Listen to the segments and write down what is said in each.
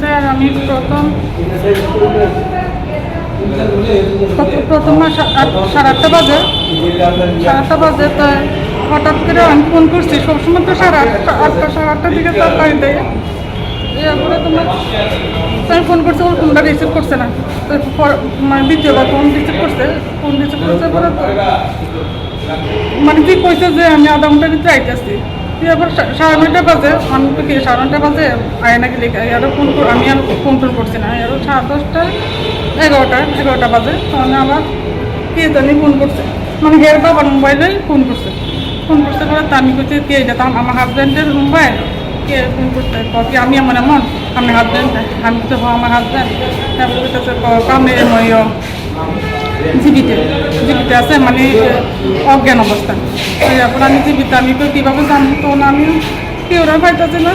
Sir, আমি প্রথম প্রথম- সাড়ে আটটা বাজে। সাড়ে আটটা বাজে, তাই হঠাৎ করে আমি ফোন করছি। সবসময় তো সাড়ে আটটা আটটা, সাড়ে আটটার দিকে তার দেয় এরপরে তোমার ফোন করছি, ওর ফোনটা রিসিভ করছে না। তো মানে দ্বিতীয়বার ফোন রিসিভ করছে। ফোন রিসিভ করছে মানে কি কইছে যে আমি আধা ঘণ্টার ভিতরে আইতেছি। সা- সাড়ে নয়টা বাজে আমি কি সাড়ে নয়টা বাজে আয় নাকি আরও ফোন আমি আর ফোন টোন করছি না আরও সাড়ে দশটা এগারোটা এগারোটা বাজে তখন আমার কে জানি ফোন করছে। মানে হের বাবার মোবাইলে ফোন করছে। ফোন করতে পরে তো আমি করছি কে এটা? তো আম- আমার হাজব্যান্ডের মোবাইল কে ফোন করতে কি আমি আমার এমন? আমি হাজব্যান্ড আমি তো হ্যাঁ, আমার হাজব্যান্ড তারপরে বলতেছে, ক- মই জীবিত জীবিত আছে মানে অজ্ঞান অবস্থা। তারপর আমি জীবিত আমি তো কীভাবে জানব? তো না আমি কেউ ওরা পাইতেছে না।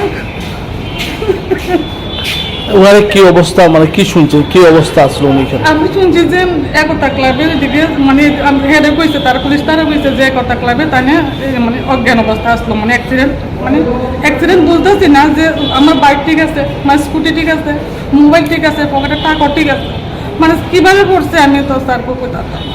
ওনার কি অবস্থা? মানে কি শুনছেন কি অবস্থা আসলো উনি আমি শুনছি যে একতা ক্লাবের দিকে মানে হেডে কইছে তার পুলিশ তারা কইছে যে একতা ক্লাবে তাই মানে অজ্ঞান অবস্থা আসলো মানে অ্যাক্সিডেন্ট মানে অ্যাক্সিডেন্ট বলতেছি না যে আমার বাইক ঠিক আছে আমার স্কুটি ঠিক আছে মোবাইল ঠিক আছে পকেটের টাকা ঠিক আছে। মানে কীভাবে পড়ছে আমি তো স্যার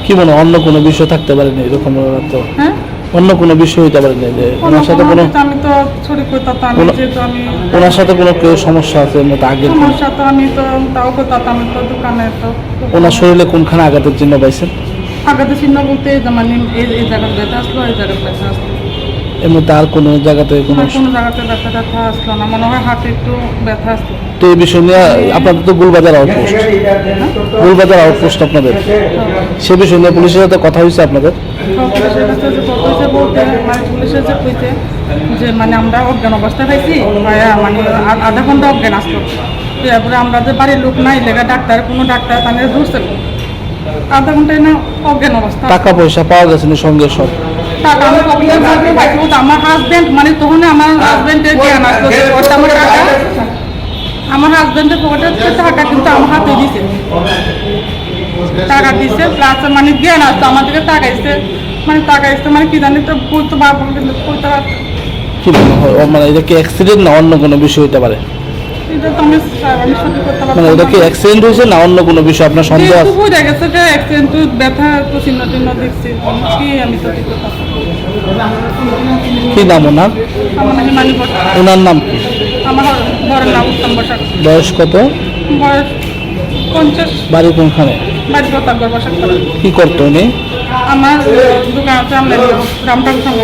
কি মনে অন্য কোনো বিষয় থাকতে পারেনি এরকম তো। হ্যাঁ? অন্য কোনো বিষয় হইতে পারেনি যে ওনার সাথে কোনো আমি তো ছড়ি কইতাম যেহেতু আমি ওনার সাথে কোনো কেউ সমস্যা আছে মতো আগের কোনো সমস্যা তো আমি তো তাও কইতাম আমি তো দোকানে তো ওনার শরীরে কোনখানে আঘাতের চিহ্ন পাইছেন? আগাতে চিহ্ন বলতে মানে এই জায়গার ব্যথা আসলো এই জায়গার ব্যথা আসলো। এর মধ্যে আর কোনো জায়গাতে কোনো জায়গাতে ব্যথা ব্যথা আসলো না। মনে হয় হাতে একটু ব্যথা আসলো। তো এই বিষয় নিয়ে আপনাদের তো গুলবাজার আউটপোস্ট গুলবাজার আউটপোস্ট আপনাদের। সে বিষয় নিয়ে পুলিশের সাথে কথা হয়েছে আপনাদের? সব পুলিশের কাছে যে কত হয়েছে বলতে মানে পুলিশের যে কইতে যে মানে আমরা অজ্ঞান অবস্থা পাইছি মানে আধা ঘণ্টা অজ্ঞান আসলো তো এরপরে আমরা যে বাড়ির লোক নাই লেগা ডাক্তার কোনো ডাক্তার তাদের ধরছে। আধা ঘন্টায় না অজ্ঞান অবস্থা। টাকা পয়সা পাওয়া গেছে সঙ্গে সব? টাকা আমার হাজবেন্ড মানে তখন আমার হাজবেন্ডের জ্ঞান আসলো আমার টাকা। আমার হাজবেন্ডের পকেটের টাকা কিন্তু আমার হাতে দিছে। টাকা দিছে প্লাস মানে জ্ঞান আসতো আমার দিকে টাকা এসছে মানে টাকা এসছে মানে কি জানি তো বলতে পারব কিন্তু পারব কি মনে এটা কি অ্যাক্সিডেন্ট না অন্য কোনো বিষয় হইতে পারে। মানে এটা কি অ্যাক্সিডেন্ট হয়েছে না অন্য কোনো বিষয় আপনার সন্দেহ আছে? বুঝে গেছে যে অ্যাক্সিডেন্ট ব্যথা তো চিহ্ন টিহ্ন দেখছি। কি আমি তো। কি নাম ওনার? ওনার নাম কি? আমার ঘরের নাম উত্তম বসাক। বয়স কত? বয়স পঞ্চাশ। বাড়ি কোনখানে? বাড়ি প্রতাপগড় বসাক কি করতো উনি? আমার দোকান আছে আমরা সঙ্গে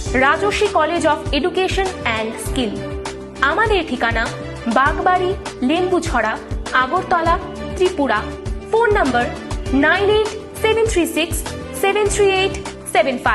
Rajasvi college of education and skill. আমাদের ঠিকানা Bagbari, Lembuchhara, Agartala, Tripura. Phone number nine eight seven three six seven three eight seven five.